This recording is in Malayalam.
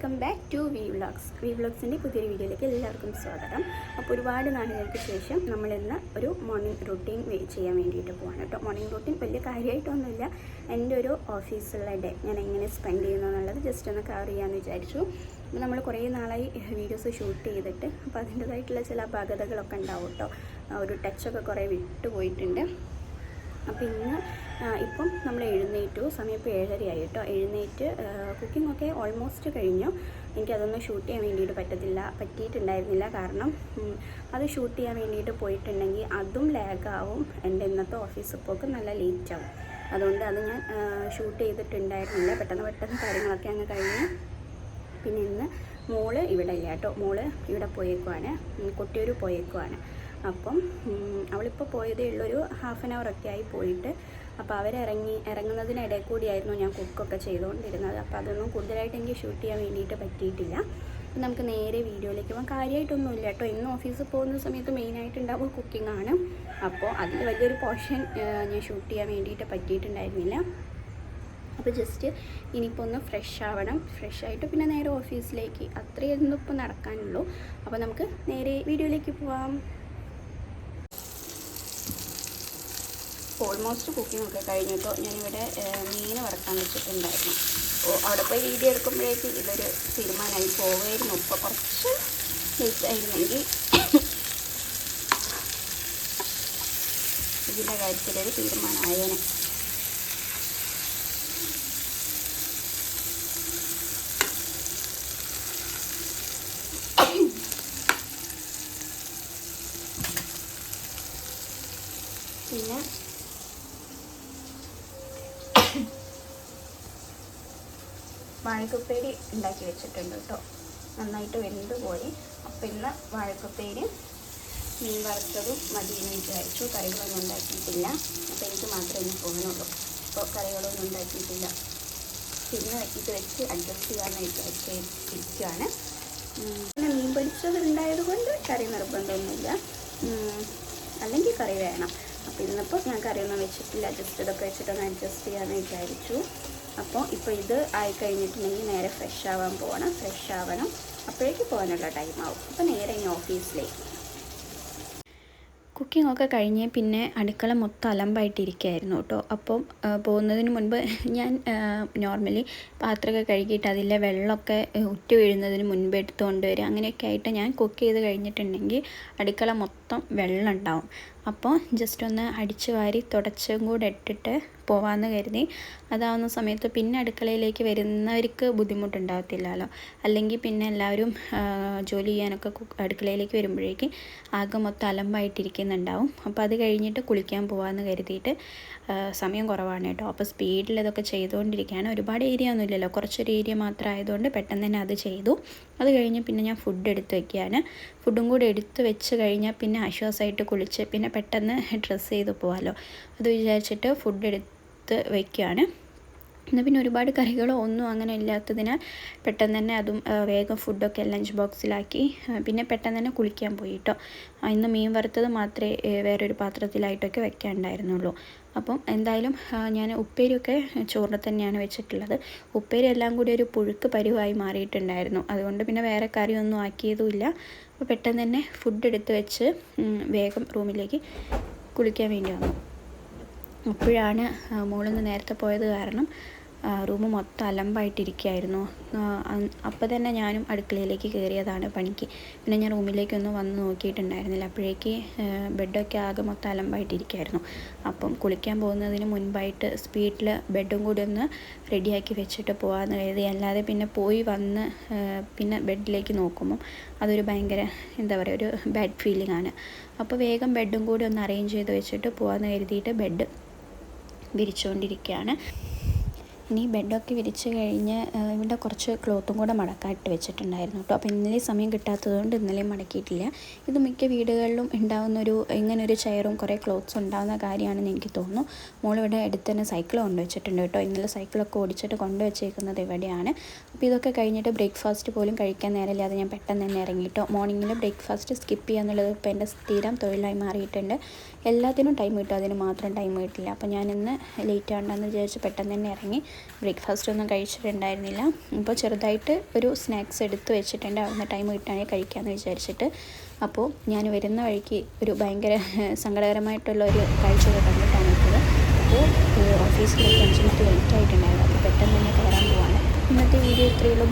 Welcome back to V vlogs V വ്ളോഗ്സിന്റെ പുതിയൊരു വീഡിയോയിലേക്ക് എല്ലാവർക്കും സ്വാഗതം. അപ്പോൾ ഒരുപാട് നാളുകൾക്ക് ശേഷം നമ്മൾ ഇന്ന് ഒരു മോർണിംഗ് റൂട്ടീൻ ചെയ്യാൻ വേണ്ടിയിട്ട് പോവാണ് കേട്ടോ. മോർണിംഗ് റൂട്ടീൻ വലിയ കാര്യമായിട്ടൊന്നുമില്ല. എന്റെ ഒരു ഓഫീസുള്ള ഡേ ഞാൻ എങ്ങനെ സ്പെൻഡ് ചെയ്യുന്നു എന്നുള്ളത് ജസ്റ്റ് ഒന്ന് കവർ ചെയ്യാമെന്ന് വിചാരിച്ചു. അപ്പോൾ നമ്മൾ കുറേ നാളായി വീഡിയോസ് ഷൂട്ട് ചെയ്തിട്ട് അപ്പോൾ അതിന്റേതായിട്ടുള്ള ചില അപാകതകളൊക്കെ ഉണ്ടാവും കേട്ടോ. ഒരു ടച്ചൊക്കെ കുറേ വിട്ടുപോയിട്ടുണ്ട്. അപ്പോൾ ഇന്ന് ഇപ്പം നമ്മൾ എഴുന്നേറ്റു. സമയം ഇപ്പോൾ ഏഴരയായി കേട്ടോ എഴുന്നേറ്റ് കുക്കിംഗ് ഒക്കെ ഓൾമോസ്റ്റ് കഴിഞ്ഞു. എനിക്കതൊന്നും ഷൂട്ട് ചെയ്യാൻ വേണ്ടിയിട്ട് പറ്റത്തില്ല പറ്റിയിട്ടുണ്ടായിരുന്നില്ല. കാരണം അത് ഷൂട്ട് ചെയ്യാൻ വേണ്ടിയിട്ട് പോയിട്ടുണ്ടെങ്കിൽ അതും ലാഗാവും എന്റെ ഇന്നത്തെ ഓഫീസ് പോക്ക് നല്ല ലേറ്റ് ആവും. അതുകൊണ്ട് അത് ഞാൻ ഷൂട്ട് ചെയ്തിട്ടുണ്ടായിരുന്നില്ല. പെട്ടെന്ന് പെട്ടെന്ന് കാര്യങ്ങളൊക്കെ അങ്ങ് കഴിഞ്ഞു. പിന്നെ ഇന്ന് മോൾ ഇവിടെ ഇല്ല കേട്ടോ മോൾ ഇവിടെ പോയേക്കുവാണ്. കൊട്ടിയൂർ പോയേക്കുവാണ്. അപ്പം അവളിപ്പോൾ പോയതേ ഉള്ളൊരു ഹാഫ് ആൻ ഒക്കെ ആയി പോയിട്ട്. അപ്പോൾ അവരിറങ്ങി ഇറങ്ങുന്നതിനിടെ കൂടിയായിരുന്നു ഞാൻ കുക്കൊക്കെ ചെയ്തുകൊണ്ടിരുന്നത്. അപ്പോൾ അതൊന്നും കൂടുതലായിട്ട് എനിക്ക് ഷൂട്ട് ചെയ്യാൻ വേണ്ടിയിട്ട് പറ്റിയിട്ടില്ല. അപ്പം നമുക്ക് നേരെ വീഡിയോയിലേക്ക് പോകാം കാര്യമായിട്ടൊന്നുമില്ല കേട്ടോ. ഇന്ന് ഓഫീസിൽ പോകുന്ന സമയത്ത് മെയിനായിട്ട് ഉണ്ടാവുക കുക്കിംഗ് ആണ്. അപ്പോൾ അതിൽ വലിയൊരു പോർഷൻ ഞാൻ ഷൂട്ട് ചെയ്യാൻ വേണ്ടിയിട്ട് പറ്റിയിട്ടുണ്ടായിരുന്നില്ല. അപ്പോൾ ജസ്റ്റ് ഇനിയിപ്പോൾ ഒന്ന് ഫ്രഷ് ആവണം. ഫ്രഷ് ആയിട്ട് പിന്നെ നേരെ ഓഫീസിലേക്ക് അത്രയൊന്നും ഇപ്പോൾ നടക്കാനുള്ളൂ. അപ്പോൾ നമുക്ക് നേരെ വീഡിയോയിലേക്ക് പോവാം. ഓൾമോസ്റ്റ് കുക്കിംഗ് ഒക്കെ കഴിഞ്ഞിട്ടോ ഞാനിവിടെ മീൻ വറക്കാൻ വെച്ചിട്ടുണ്ടായിരുന്നു. അവിടെ പോയി വീഡിയോ എടുക്കുമ്പോഴേക്ക് ഇതൊരു തീരുമാനമായി പോവുമായിരുന്നു ഇപ്പോൾ കുറച്ച് ലേറ്റ് ആയിരുന്നെങ്കിൽ ഇതിന്റെ കാര്യത്തിലൊരു തീരുമാനമായേനെ. പിന്നെ വാഴക്കുപ്പേരി ഉണ്ടാക്കി വെച്ചിട്ടുണ്ട് കേട്ടോ. നന്നായിട്ട് വെന്ത് പോയി. അപ്പം ഇന്ന് വാഴക്കുപ്പേരി മീൻ വറുത്തതും മതി എന്ന് വിചാരിച്ചു. കറികളൊന്നും ഉണ്ടാക്കിയിട്ടില്ല. അപ്പം എനിക്ക് മാത്രമേ ഇന്ന് പോകാനുള്ളൂ. അപ്പോൾ കറികളൊന്നും ഉണ്ടാക്കിയിട്ടില്ല. പിന്നെ ഇത് വെച്ച് അഡ്ജസ്റ്റ് ചെയ്യാമെന്ന് വിചാരിച്ച് ഇരിക്കുകയാണ് പിന്നെ മീൻ പൊരിച്ചത് ഉണ്ടായത് കൊണ്ട് കറി നിർബന്ധമൊന്നുമില്ല. അല്ലെങ്കിൽ കറി വേണം. അപ്പോൾ ഇന്നിപ്പോൾ ഞാൻ കറിയൊന്നും വെച്ചിട്ടില്ല. ജസ്റ്റ് ഇതൊക്കെ വെച്ചിട്ടൊന്ന് അഡ്ജസ്റ്റ് ചെയ്യാമെന്ന് വിചാരിച്ചു. അപ്പോൾ ഇപ്പോൾ ഇത് ആയി കഴിഞ്ഞിട്ടുണ്ടെങ്കിൽ നേരെ ഫ്രഷ് ആവാൻ പോകണം ഫ്രഷ് ആവണം. അപ്പോഴേക്ക് പോകാനുള്ള ടൈം ആവും. അപ്പോൾ നേരെ ഇനി ഓഫീസിലേക്ക് കുക്കിംഗ് ഒക്കെ കഴിഞ്ഞ് പിന്നെ അടുക്കള മൊത്തം അലമ്പായിട്ടിരിക്കുകയായിരുന്നു കേട്ടോ. അപ്പം പോകുന്നതിന് മുൻപ് ഞാൻ നോർമലി പാത്രമൊക്കെ കഴുകിയിട്ട് അതിലെ വെള്ളമൊക്കെ ഉറ്റി വീഴുന്നതിന് മുൻപ് എടുത്തുകൊണ്ട് വരിക. അങ്ങനെയൊക്കെ ആയിട്ട് ഞാൻ കുക്ക് ചെയ്ത് കഴിഞ്ഞിട്ടുണ്ടെങ്കിൽ അടുക്കള മൊത്തം വെള്ളം ഉണ്ടാവും അപ്പോൾ ജസ്റ്റ് ഒന്ന് അടിച്ച് വാരി തുടച്ചും കൂടെ ഇട്ടിട്ട് പോവാമെന്ന് കരുതി. അതാവുന്ന സമയത്ത് പിന്നെ അടുക്കളയിലേക്ക് വരുന്നവർക്ക് ബുദ്ധിമുട്ടുണ്ടാകത്തില്ലല്ലോ അല്ലെങ്കിൽ പിന്നെ എല്ലാവരും ജോലി ചെയ്യാനൊക്കെ അടുക്കളയിലേക്ക് വരുമ്പോഴേക്ക് ആകെ മൊത്തം അലമ്പായിട്ടിരിക്കുന്നുണ്ടാവും. അപ്പോൾ അത് കഴിഞ്ഞിട്ട് കുളിക്കാൻ പോകാമെന്ന് കരുതിയിട്ട് സമയം കുറവാണ് കേട്ടോ. അപ്പോൾ സ്പീഡിൽ ഇതൊക്കെ ചെയ്തുകൊണ്ടിരിക്കുകയാണ്. ഒരുപാട് ഏരിയ ഒന്നുമില്ലല്ലോ. കുറച്ചൊരു ഏരിയ മാത്രം ആയതുകൊണ്ട് പെട്ടെന്ന് തന്നെ അത് ചെയ്തു. അത് കഴിഞ്ഞ് പിന്നെ ഞാൻ ഫുഡ് എടുത്ത് വെക്കുകയാണ്. ഫുഡും കൂടി എടുത്ത് വെച്ച് കഴിഞ്ഞാൽ പിന്നെ ആശ്വാസമായിട്ട് കുളിച്ച് പിന്നെ പെട്ടെന്ന് ഡ്രസ്സ് ചെയ്ത് പോകാമല്ലോ അത് വിചാരിച്ചിട്ട് ഫുഡ് എടുത്ത് വയ്ക്കുകയാണ് എന്നാൽ പിന്നെ ഒരുപാട് കറികളോ ഒന്നും അങ്ങനെ ഇല്ലാത്തതിനാൽ പെട്ടെന്ന് തന്നെ അതും വേഗം ഫുഡൊക്കെ ലഞ്ച് ബോക്സിലാക്കി പിന്നെ പെട്ടെന്ന് തന്നെ കുളിക്കാൻ പോയി കേട്ടോ ഇന്ന് മീൻ വറുത്തത് മാത്രമേ വേറൊരു പാത്രത്തിലായിട്ടൊക്കെ വെക്കാനുണ്ടായിരുന്നുള്ളൂ. അപ്പം എന്തായാലും ഞാൻ ഉപ്പേരിയൊക്കെ ചോറിനെ തന്നെയാണ് വെച്ചിട്ടുള്ളത്. ഉപ്പേരി എല്ലാം കൂടി ഒരു പുഴുക്ക് പരിവായി മാറിയിട്ടുണ്ടായിരുന്നു. അതുകൊണ്ട് പിന്നെ വേറെ കറിയൊന്നും ആക്കിയതുമില്ല. അപ്പോൾ പെട്ടെന്ന് തന്നെ ഫുഡ് എടുത്ത് വെച്ച് വേഗം റൂമിലേക്ക് കുളിക്കാൻ വേണ്ടി വന്നു. അപ്പോഴാണ് മോളിന്ന് നേരത്തെ പോയത് കാരണം റൂം മൊത്തം അലമ്പായിട്ടിരിക്കുകയായിരുന്നു. അപ്പോൾ തന്നെ ഞാനും അടുക്കളയിലേക്ക് കയറിയതാണ് പണിക്ക്. പിന്നെ ഞാൻ റൂമിലേക്കൊന്നും വന്ന് നോക്കിയിട്ടുണ്ടായിരുന്നില്ല. അപ്പോഴേക്ക് ബെഡൊക്കെ ആകെ മൊത്തം അലമ്പായിട്ടിരിക്കുകയായിരുന്നു. അപ്പം കുളിക്കാൻ പോകുന്നതിന് മുൻപായിട്ട് സ്പീഡിൽ ബെഡും കൂടി ഒന്ന് റെഡിയാക്കി വെച്ചിട്ട് പോകാമെന്ന് കരുതി. അല്ലാതെ പിന്നെ പോയി വന്ന് പിന്നെ ബെഡിലേക്ക് നോക്കുമ്പം അതൊരു ഭയങ്കര എന്താ പറയുക ഒരു ബാഡ് ഫീലിംഗ് ആണ്. അപ്പോൾ വേഗം ബെഡും കൂടി ഒന്ന് അറേഞ്ച് ചെയ്ത് വെച്ചിട്ട് പോകാമെന്ന് കരുതിയിട്ട് ബെഡ് വിരിച്ചുകൊണ്ടിരിക്കുകയാണ് ഇനി ബെഡൊക്കെ വിരിച്ച് കഴിഞ്ഞ് ഇവിടെ കുറച്ച് ക്ലോത്തും കൂടെ മടക്കായിട്ട് വെച്ചിട്ടുണ്ടായിരുന്നു കേട്ടോ. അപ്പോൾ ഇന്നലെ സമയം കിട്ടാത്തതുകൊണ്ട് ഇന്നലെയും മടക്കിയിട്ടില്ല. ഇത് മിക്ക വീടുകളിലും ഉണ്ടാകുന്നൊരു ഇങ്ങനൊരു ചെയറും കുറേ ക്ലോത്ത്സ് ഉണ്ടാകുന്ന കാര്യമാണെന്ന് എനിക്ക് തോന്നുന്നു. മോളിവിടെ അടുത്ത് തന്നെ സൈക്കിൾ കൊണ്ടുവച്ചിട്ടുണ്ട് കേട്ടോ. ഇന്നലെ സൈക്കിളൊക്കെ ഓടിച്ചിട്ട് കൊണ്ടുവച്ചേക്കുന്നത് ഇവിടെയാണ്. അപ്പോൾ ഇതൊക്കെ കഴിഞ്ഞിട്ട് ബ്രേക്ക്ഫാസ്റ്റ് പോലും കഴിക്കാൻ നേരമില്ലാതെ ഞാൻ പെട്ടെന്ന് തന്നെ ഇറങ്ങി കേട്ടോ മോർണിംഗിൽ ബ്രേക്ക്ഫാസ്റ്റ് സ്കിപ്പ് ചെയ്യുക എന്നുള്ളത് ഇപ്പോൾ എന്റെ സ്ഥിരം തൊഴിലായി മാറിയിട്ടുണ്ട്. എല്ലാത്തിനും ടൈം കിട്ടും. അതിന് മാത്രം ടൈം കിട്ടില്ല. അപ്പോൾ ഞാൻ ഇന്ന് ലേറ്റ് ആണ്ടെന്ന് വിചാരിച്ച് പെട്ടെന്ന് തന്നെ ഇറങ്ങി ബ്രേക്ക്ഫാസ്റ്റ് ഒന്നും കഴിച്ചിട്ടുണ്ടായിരുന്നില്ല. അപ്പോൾ ചെറുതായിട്ട് ഒരു സ്നാക്സ് എടുത്ത് വെച്ചിട്ടുണ്ട്. അവിടുന്ന് ടൈം കിട്ടുകയാണെങ്കിൽ കഴിക്കാമെന്ന് വിചാരിച്ചിട്ട്. അപ്പോൾ ഞാൻ വരുന്ന വഴിക്ക് ഒരു ഭയങ്കര സങ്കടകരമായിട്ടുള്ള ഒരു കാഴ്ച കണ്ടിട്ടാണ് എത്തിയത് അപ്പോൾ ഓഫീസിലേക്ക് അഞ്ച് മിനിറ്റ് ലേറ്റ് ആയിട്ടുണ്ടായിരുന്നു. അപ്പോൾ പെട്ടെന്ന് തന്നെ കയറാൻ പോവാണ്. ഇന്നത്തെ വീഡിയോ ഇത്രയേ ഉള്ളൂ.